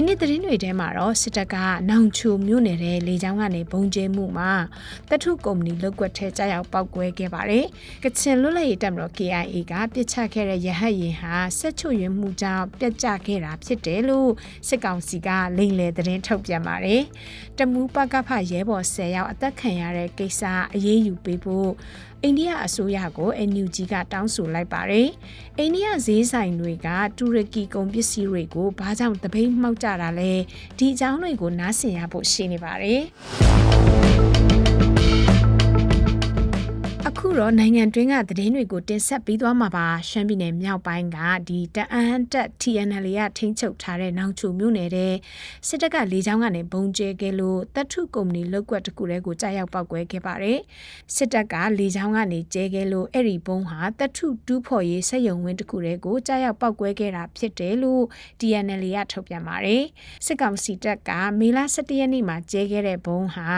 ဒီနေ့သတင်းတွေထဲမှာတော့စစ်တပ်ကနောင်ချိုမြို့နယ်တဲ့လေကြောင်းကနေဘုံကျဲမှုမှာတထုကုမ္ပဏီလုတ်ကွက်ထဲကြားရောက်ပောက်ကွဲခဲ့ပါတယ်။ကချင်လွတ်လပ်ရေးတပ်မတော် KIA ကပြစ်ချခဲ့တဲ့ရဟတ်ရင်ဟာဆက်ချွရွံမှုကြောင့်ပြတ်ကျခဲ့တာဖြစ်တယ်လို့စစ်ကောင်စီကလိမ်လည်သတင်းထုတ်ပြန်ပါတယ်။တမူပကဖရဲဘော်10ယောက်အသက်ခံရတဲ့ကိစ္စအရေးယူပေးဖို့အိန္ဒိယအစိုးရကို NUG ကတောင်းဆိုလိုက်ပါတယ်။အိန္ဒိယဈေးဆိုင်တွေကတူရကီကုန်ပစ္စည်းတွေကိုဘာကြောင့်တပိတ်မှောက်ကြတာလဲဒီအကြောင်းတွေကိုနားဆင်ရဖို့ရှိနေပါတယ်။အ ခုတော့နိုင်ငံတွင်းကသတင်းတွေကိုတင်ဆက်ပေးသွားမှာပါရှမ်းပြည်နယ်မြောက်ပိုင်းကဒီတအန်းတက် TNL ကထိန်းချုပ်ထားတဲ့နောင်ချိုမြို့နယ်တဲ့စစ်တပ်ကလေကြောင်းကနေဘုံကျဲခဲ့လို့တပ်ထုကုမ္ပဏီလောက်ကွက်တစ်ခုတည်းကိုကြားရောက်ပောက်ကွဲခဲ့ပါတယ်စစ်တပ်ကလေကြောင်းကနေကျဲခဲ့လို့အဲ့ဒီဘုံဟာတပ်ထုတူးဖော်ရေးစက်ရုံဝင်းတစ်ခုတည်းကိုကြားရောက်ပောက်ကွဲခဲ့တာဖြစ်တယ်လို့ TNL ကထုတ်ပြန်ပါတယ်စစ်ကောင်စီတပ်ကမေလ17ရက်နေ့မှာကျဲခဲ့တဲ့ဘုံဟာ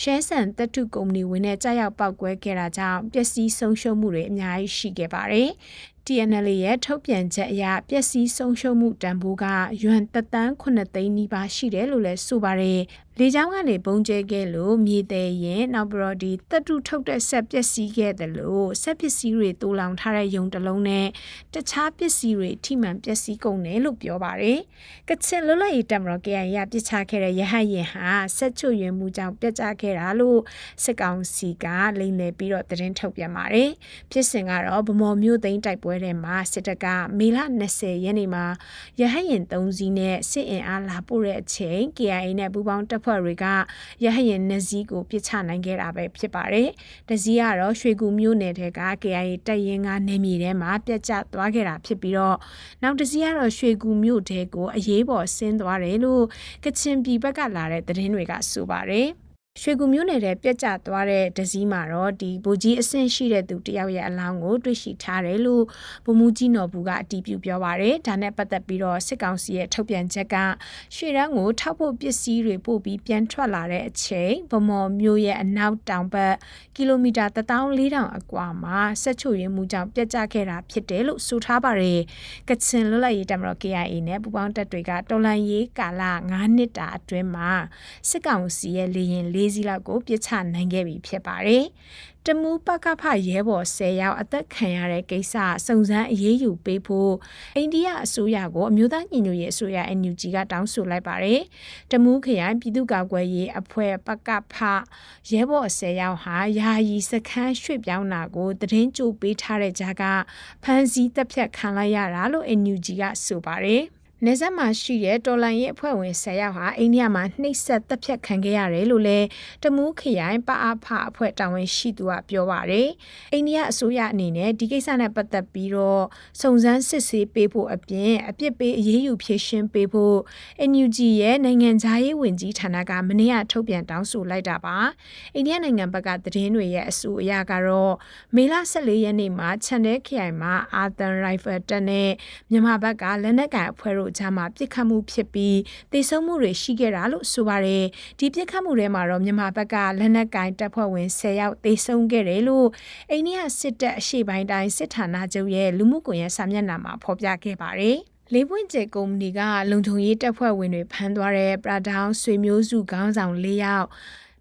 ရှဲဆန်တပ်ထုကုမ္ပဏီဝင်းနဲ့ကြားရောက်ပောက်ကွဲခဲ့တာကြောင့်ပျက်စီးဆုံးရှုံးမှုတွေအများကြီးရှိခဲ့ပါတယ်။ TNL ရဲ့ထုတ်ပြန်ချက်အရပျက်စီးဆုံးရှုံးမှုတန်ဖိုးကယွမ်တသန်း9သိန်းနီးပါးရှိတယ်လို့လည်းဆိုပါတယ်။ လေကြောင်းကနေပုံကျဲခဲ့လို့မြေသေးရင်နောက်ပြီးတော့ဒီတက်တူထုတ်တဲ့ဆက်ပျက်စီးခဲ့တယ်လို့ဆက်ပစ္စည်းတွေတိုးလောင်ထားတဲ့ယုံတစ်လုံးနဲ့တခြားပစ္စည်းတွေထိမှန်ပျက်စီးကုန်တယ်လို့ပြောပါတယ်။ကချင်လွတ်လပ်ရေးတပ်မတော် KIA ရပြစ်ချခဲ့တဲ့ရဟတ်ရင်ဟာဆက်ချွတ်ရွံမှုကြောင့်ပြတ်ကျခဲ့တာလို့စစ်ကောင်စီကလိမ့်လည်ပြီးတော့သတင်းထုတ်ပြန်ပါတယ်။ဖြစ်စဉ်ကတော့ဗမော်မျိုးသိန်းတိုက်ပွဲပွဲထဲမှာစစ်တပ်ကမေလ20ရက်နေ့မှာရဟတ်ရင်3စီးနဲ့စစ်အင်အားလာပို့တဲ့အချိန် KIA နဲ့ပူးပေါင်းတပ်ဖွဲ့တွေကရဟတ်ရင်2စီးကိုပြစ်ချနိုင်ခဲ့တာပဲဖြစ်ပါတယ်။တစီးကတော့ရွှေကူမြို့နယ်ထဲက KIA တပ်ရင်းကနေမြေထဲမှာပြတ်ကျသွားခဲ့တာဖြစ်ပြီးတော့နောက်တစီးကတော့ရွှေကူမြို့ထဲကိုအရေးပေါ်ဆင်းသွားတယ်လို့ကချင်ပြည်ဘက်ကလာတဲ့သတင်းတွေကဆိုပါတယ်။ ရွှေကူမျိုးနယ်တဲ့ပြက်ကျသွားတဲ့ဒစည်းမှာတော့ဒီဗိုလ်ကြီးအဆင့်ရှိတဲ့သူတယောက်ရဲ့အလောင်းကိုတွေ့ရှိထားတယ်လို့ဗိုလ်မှူးကြီးနော်ဘူးကအတည်ပြုပြောပါရယ်ဒါနဲ့ပတ်သက်ပြီးတော့စစ်ကောင်စီရဲ့ထုတ်ပြန်ချက်ကရွှေရန်ကိုထောက်ဖို့ပစ္စည်းတွေပို့ပြီးပြန်ထွက်လာတဲ့အချိန်ဗမော်မျိုးရဲ့အနောက်တောင်ဘက်ကီလိုမီတာ14000အကွာမှာဆက်ချိုရင်မှုကြောင့်ပြက်ကျခဲ့တာဖြစ်တယ်လို့ဆိုထားပါရယ်ကချင်လွတ်လပ်ရေးတမတော် KIA နဲ့ပူပေါင်းတပ်တွေကတော်လန်ရေးကာလ9နှစ်တာအတွင်းမှာစစ်ကောင်စီရဲ့လေရင်လေးစီးလောက်ကိုပြစ်ချနိုင်ခဲ့ပြီဖြစ်ပါတယ်။တမူပကဖရဲဘော်10ယောက်အသက်ခံရတဲ့ကိစ္စစုံစမ်းအရေးယူပေးဖို့အိန္ဒိယအစိုးရကိုအမျိုးသားညီညွတ်ရေးအစိုးရ NUG ကတောင်းဆိုလိုက်ပါတယ်။တမူခရိုင်ပြည်သူ့ကာကွယ်ရေးအဖွဲ့ပကဖရဲဘော်10ယောက်ဟာယာယီစခန်းရွှေ့ပြောင်းတာကိုတည်င်းကြိုပေးထားတဲ့ကြားကဖမ်းဆီးတပ်ဖြတ်ခံလိုက်ရတာလို့ NUG ကဆိုပါတယ်။ နေဆက်မှာရှိတဲ့တော်လန်ရေးအဖွဲ့ဝင်10ယောက်ဟာအိန္ဒိယမှာနှိပ်စက်တပ်ဖြတ်ခံခဲ့ရတယ်လို့လည်းတမူးခရိုင်ပအားဖအဖွဲ့တာဝန်ရှိသူကပြောပါတယ်။အိန္ဒိယအစိုးရအနေနဲ့ဒီကိစ္စနဲ့ပတ်သက်ပြီးတော့စုံစမ်းစစ်ဆေးပေးဖို့အပြင်အပြစ်ပေးအရေးယူဖြေရှင်းပေးဖို့ NUG ရဲ့နိုင်ငံခြားရေးဝန်ကြီးဌာနကမနေ့ကထုတ်ပြန်တောင်းဆိုလိုက်တာပါ။အိန္ဒိယနိုင်ငံဘက်ကသတင်းတွေရဲ့အဆိုအရကတော့မေလ14ရက်နေ့မှာချန်တဲ့ခရိုင်မှာအာသန်ရိုင်ဖယ်တပ်နဲ့မြန်မာဘက်ကလက်နက်ကိုင်အဖွဲ့တို့ကြားမှာပြစ်ခတ်မှုဖြစ်ပြီးတေဆုံးမှုတွေရှိခဲ့တာလို့ဆိုပါတယ်ဒီပြစ်ခတ်မှုတွေမှာတော့မြန်မာဘက်ကလက်နက်ကင်တပ်ဖွဲ့ဝင်10ယောက်တေဆုံးခဲ့တယ်လို့အိန္ဒိယစစ်တပ်အရှေ့ပိုင်းတိုင်းစစ်ဌာနချုပ်ရဲ့လူမှုကွန်ရက်စာမျက်နှာမှာဖော်ပြခဲ့ပါတယ်လေးပွင့်ကျဲကုမ္ပဏီကလုံခြုံရေးတပ်ဖွဲ့ဝင်တွေဖမ်းသွားတဲ့ပရာဒေါင်းဆွေမျိုးစုခေါင်းဆောင်၄ယောက်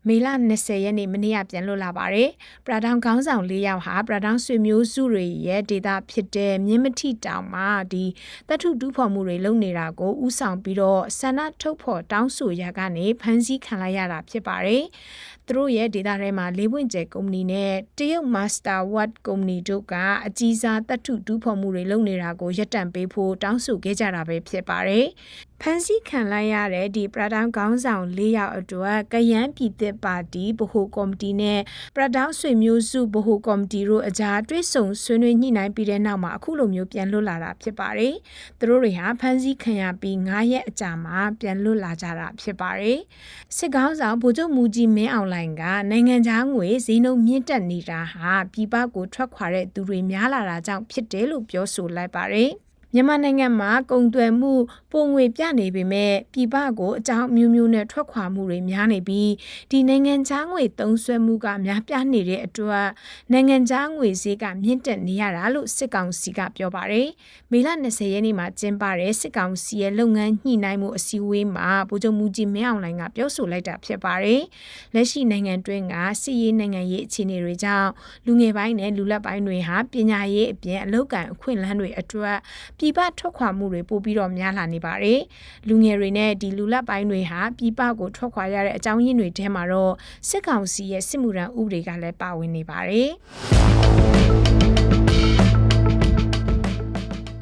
မေလ20ရက်နေ့မနေ့ကပြန်လွတ်လာပါတယ်။ပရာဒေါင်ခေါင်းဆောင်၄ယောက်ဟာပရာဒေါင်ဆွေမျိုးစုတွေရဲ့ဒေတာဖြစ်တဲ့မြင်းမထိတောင်မှာဒီတထုတူးဖော်မှုတွေလုပ်နေတာကိုဥဆောင်ပြီးတော့ဆန္ဒထုတ်ဖော်တောင်းဆိုရကနေဖမ်းဆီးခံလိုက်ရတာဖြစ်ပါတယ်။သူတို့ရဲ့ဒေတာထဲမှာလေးပွင့်ကျဲကုမ္ပဏီနဲ့တရုတ် Master Watt ကုမ္ပဏီတို့ကအကြီးစားတထုတူးဖော်မှုတွေလုပ်နေတာကိုရပ်တန့်ပေးဖို့တောင်းဆိုခဲ့ကြတာပဲဖြစ်ပါတယ်။ ဖဖန်ဆီးခံလိုက်ရတဲ့ဒီပရဒေါင်းခေါင်းဆောင်၄ယောက်အတွက်ကယန်းပြည်သက်ပါတီဗဟိုကော်မတီနဲ့ပရဒေါင်းဆွေမျိုးစုဗဟိုကော်မတီတို့အကြားတွဲဆုံဆွေးနွေးညှိနှိုင်းပြီးတဲ့နောက်မှာအခုလိုမျိုးပြန်လွတ်လာတာဖြစ်ပါတယ်။သူတို့တွေဟာဖန်ဆီးခံရပြီး9ရက်အကြာမှာပြန်လွတ်လာကြတာဖြစ်ပါတယ်။စစ်ကောင်းဆောင်ဗိုလ်ချုပ်မူကြီးမင်းအောင်လှိုင်ကနိုင်ငံခြားငွေဈေးနှုန်းမြင့်တက်နေတာဟာပြည်ပကိုထွက်ခွာတဲ့သူတွေများလာတာကြောင့်ဖြစ်တယ်လို့ပြောဆိုလိုက်ပါတယ်။ မြန်မာနိုင်ငံမှာကုန်သွယ်မှုပုံငွေပြနေပေမဲ့ပြည်ပကိုအကြောင်းမျိုးမျိုးနဲ့ထွက်ခွာမှုတွေများနေပြီးဒီနိုင်ငံခြားငွေသုံးစွဲမှုကများပြားနေတဲ့အတွက်နိုင်ငံခြားငွေဈေးကမြင့်တက်နေရတာလို့စစ်ကောင်စီကပြောပါတယ်။မေလ20ရက်နေ့မှာကျင်းပတဲ့စစ်ကောင်စီရဲ့လုပ်ငန်းညှိနှိုင်းမှုအစည်းအဝေးမှာဗိုလ်ချုပ်မူကြီးမင်းအောင်လှိုင်ကပြောဆိုလိုက်တာဖြစ်ပါတယ်။လက်ရှိနိုင်ငံတွင်းကစစ်ရေးနိုင်ငံရေးအခြေအနေတွေကြောင့်လူငယ်ပိုင်းနဲ့လူလက်ပိုင်းတွေဟာပညာရေးအပြင်အလုပ်ကံအခွင့်အလမ်းတွေအတွက်ပြည်ပထွက်ခွာမှုတွေပိုပြီးတော့များလာနေပါတယ်။လူငယ်တွေနဲ့ဒီလူလက်ပိုင်းတွေဟာပြည်ပကိုထွက်ခွာရတဲ့အကြောင်းရင်းတွေထဲမှာတော့စစ်ကောင်စီရဲ့စစ်မှုထမ်းဥပဒေကလည်းပါဝင်နေပါတယ်။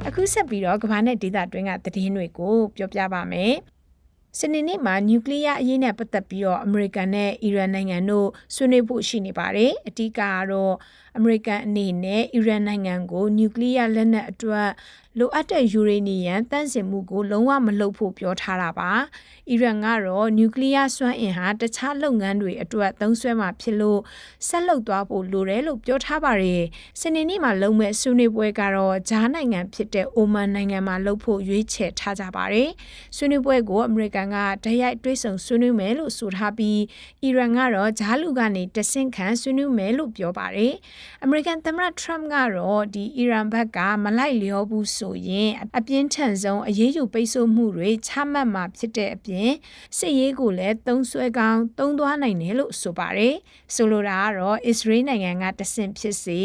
အခုဆက်ပြီးတော့ကမ္ဘာနဲ့ဒေသတွင်းကသတင်းတွေကိုပြောပြပါမယ်။စနေနေ့မှာနျူကလ িয়ার အရေးနဲ့ပတ်သက်ပြီးတော့အမေရိကန်နဲ့အီရန်နိုင်ငံတို့ဆွေးနွေးဖို့ရှိနေပါတယ်။အဓိကကတော့အမေရိကန်အနေနဲ့အီရန်နိုင်ငံကိုနျူကလ িয়ার လက်နက်အတွက် လိုအပ်တဲ့ယူရေနီယံတန့်စင်မှုကိုလုံးဝမလုပ်ဖို့ပြောထားတာပါ။အီရန်ကတော့နျူကလ িয়ার စွမ်းအင်ဟာတခြားလုပ်ငန်းတွေအတွက်သုံးစွဲမှာဖြစ်လို့ဆက်လုပ်သွားဖို့လိုတယ်လို့ပြောထားပါတယ်။စနေနေ့မှာလုံမဲ့ဆွေးနွေးပွဲကတော့ဂျားနိုင်ငံဖြစ်တဲ့အိုမန်နိုင်ငံမှာလုပ်ဖို့ရွေးချယ်ထားကြပါတယ်။ဆွေးနွေးပွဲကိုအမေရိကန်ကတရိုက်တွေးဆုံဆွေးနွေးမယ်လို့ဆိုထားပြီးအီရန်ကတော့ဂျားလူကနေတဆင့်ခံဆွေးနွေးမယ်လို့ပြောပါတယ်။အမေရိကန်သမ္မတထရမ့်ကတော့ဒီအီရန်ဘက်ကမလိုက်လျောဘူးဆိုရင်အပြင်းထန်ဆုံးအရေးယူပိတ်ဆို့မှုတွေချမှတ်မှာဖြစ်တဲ့အပြင်စစ်ရေးကိုလည်းသုံးဆွဲကောင်းသုံးသွားနိုင်တယ်လို့ဆိုပါတယ်။ဆိုလိုတာကတော့အစ္စရေးနိုင်ငံကတဆင့်ဖြစ်စေ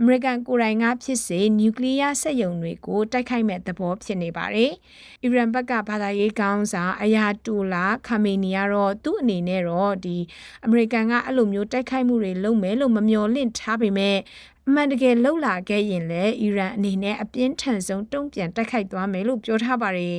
အမေရိကန်ကိုယ်တိုင်ကဖြစ်စေနျူကလ িয়ার စက်ရုံတွေကိုတိုက်ခိုက်မဲ့သဘောဖြစ်နေပါတယ်။အီရန်ဘက်ကဘာသာရေးကောင်းဆောင်အယာတူလာခါမေနီကတော့သူ့အနေနဲ့တော့ဒီအမေရိကန်ကအဲ့လိုမျိုးတိုက်ခိုက်မှုတွေလုပ်မယ်လို့မမျှော်လင့်ထားပေမဲ့ အမှန်တကယ်လှုပ်လာခဲ့ရင်လည်းအီရန်အနေနဲ့အပြင်းထန်ဆုံးတုံ့ပြန်တိုက်ခိုက်သွားမယ်လို့ပြောထားပါတယ်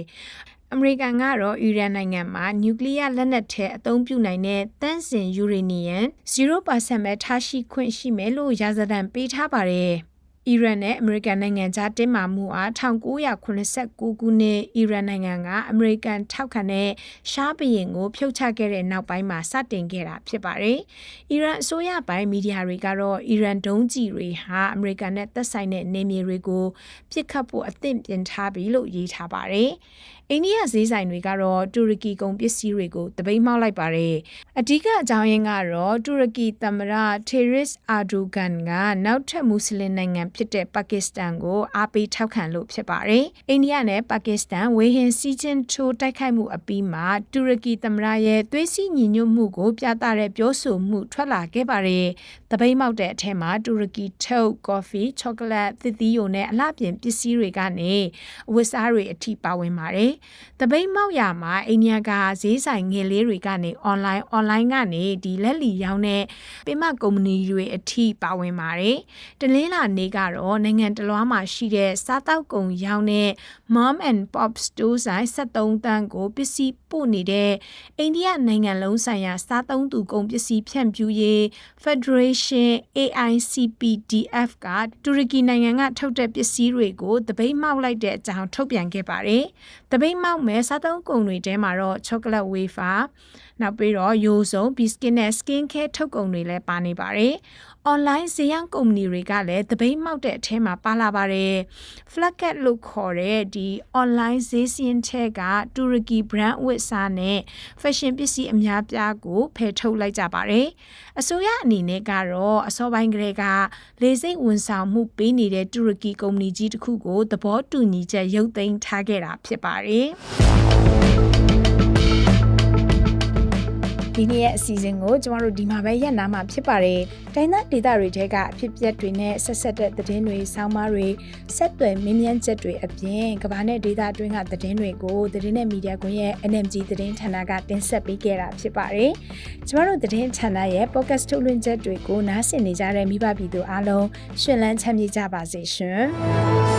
အမေရိကန်ကတော့အီရန်နိုင်ငံမှာနျူကလ িয়ার လက်နက်ထဲအသုံးပြုနိုင်တဲ့တန့်စင်ယူရေနီယံ0%ပဲထားရှိခွင့်ရှိမယ်လို့ရာဇဒဏ်ပေးထားပါတယ်။ အီရန်နဲ့အမေရိကန်နိုင်ငံကြားတင်းမာမှုအား1989ခုနှစ်အီရန်နိုင်ငံကအမေရိကန်ထောက်ခံတဲ့ရှားဘရင်ကိုဖြုတ်ချခဲ့တဲ့နောက်ပိုင်းမှာစတင်ခဲ့တာဖြစ်ပါတယ်။အီရန်အစိုးရပိုင်းမီဒီယာတွေကတော့အီရန်ဒုံးကျည်တွေဟာအမေရိကန်နဲ့သက်ဆိုင်တဲ့နေမြေတွေကိုပစ်ခတ်ဖို့အသင့်ပြင်ထားပြီလို့ရေးထားပါတယ်။ အိန္ဒိယဈေးဆိုင်တွေကတော့တူရကီကုန်ပစ္စည်းတွေကိုတပိတ်မှောက်လိုက်ပါတယ်။အဓိကအကြောင်းရင်းကတော့တူရကီသမ္မတထေရစ်အာဒူဂန်ကနောက်ထပ်မွတ်စလင်နိုင်ငံဖြစ်တဲ့ပါကစ္စတန်ကိုအားပေးထောက်ခံလို့ဖြစ်ပါတယ်။အိန္ဒိယနဲ့ပါကစ္စတန်ဝေဟင်စီးချင်းထိုးတိုက်ခိုက်မှုအပြီးမှာတူရကီသမ္မတရဲ့သွေးစည်းညီညွတ်မှုကိုပြသတဲ့ပြောဆိုမှုထွက်လာခဲ့ပါတယ်။တပိတ်မှောက်တဲ့အထက်မှာတူရကီထုတ်ကော်ဖီချောကလက်သစ်သီးယိုနဲ့အလှပြင်ပစ္စည်းတွေကနေအဝတ်စားတွေအထိပါဝင်ပါတယ်။တပိတ်မောက်ရမှာအိန္ဒိယကဈေးဆိုင်ငယ်လေးတွေကနေ online online ကနေဒီလက်လီရောင်းတဲ့ပိမကုမ္ပဏီတွေအထိပါဝင်ပါတယ်။တလင်းလာနေကတော့နိုင်ငံတလွှားမှာရှိတဲ့စားတောက်ကုန်ရောင်းတဲ့ Mom and Pop Store ဆိုင်73တန်းကိုပစ္စည်းပို့နေတဲ့အိန္ဒိယနိုင်ငံလုံးဆိုင်ရာစားသုံးသူကုန်ပစ္စည်းဖြန့်ဖြူးရေး Federation AICPDF ကတူရကီနိုင်ငံကထုတ်တဲ့ပစ္စည်းတွေကိုတပိတ်မှောက်လိုက်တဲ့အကြောင်းထုတ်ပြန်ခဲ့ပါတယ်။တပိတ်မှောက်မဲ့စားသုံးကုန်တွေထဲမှာတော့ chocolate wafer နောက်ပြီးတော့ရိုးစုံ biscuit နဲ့ skin care ထုတ်ကုန်တွေလည်းပါနေပါတယ်။ online ဈေးရောင်းကုမ္ပဏီတွေကလည်းတပိတ်မှောက်တဲ့အထဲမှာပါလာပါတယ်။ Flagget လို့ခေါ်တဲ့ဒီ online ဈေးစင်းထဲကတူရကီ brand ဝတ်စားနဲ့ fashion ပစ္စည်းအများပြားကိုဖယ်ထုတ်လိုက်ကြပါတယ်။အစိုးရအနေနဲ့ကတော့အစောပိုင်းကလေးကလေစိတ်ဝန်ဆောင်မှုပေးနေတဲ့တူရကီကုမ္ပဏီကြီးတစ်ခုကိုသဘောတူညီချက်ရုပ်သိမ်းထားခဲ့တာဖြစ်ပါတယ်။ ဒီနေ့ရဲ့အစီအစဉ်ကိုကျမတို့ဒီမှာပဲရပ်နာမှာဖြစ်ပါတယ်။တိုင်းသားဒေသတွေထဲကအဖြစ်ပြက်တွေနဲ့ဆက်ဆက်တဲ့သတင်းတွေ၊ဆောင်းပါးတွေ၊ဆက်သွယ်မင်းမြန်းချက်တွေအပြင်ကမ္ဘာနဲ့ဒေသအတွင်းကသတင်းတွေကိုသတင်းနဲ့မီဒီယာကွန်ရဲ့ NMG သတင်းဌာနကတင်ဆက်ပေးခဲ့တာဖြစ်ပါတယ်။ကျမတို့သတင်းဌာနရဲ့ podcast ထုတ်လွှင့်ချက်တွေကိုနားဆင်နေကြတဲ့မိဘပြည်သူအားလုံးရှင်လန်းချမ်းမြေ့ကြပါစေရှင်။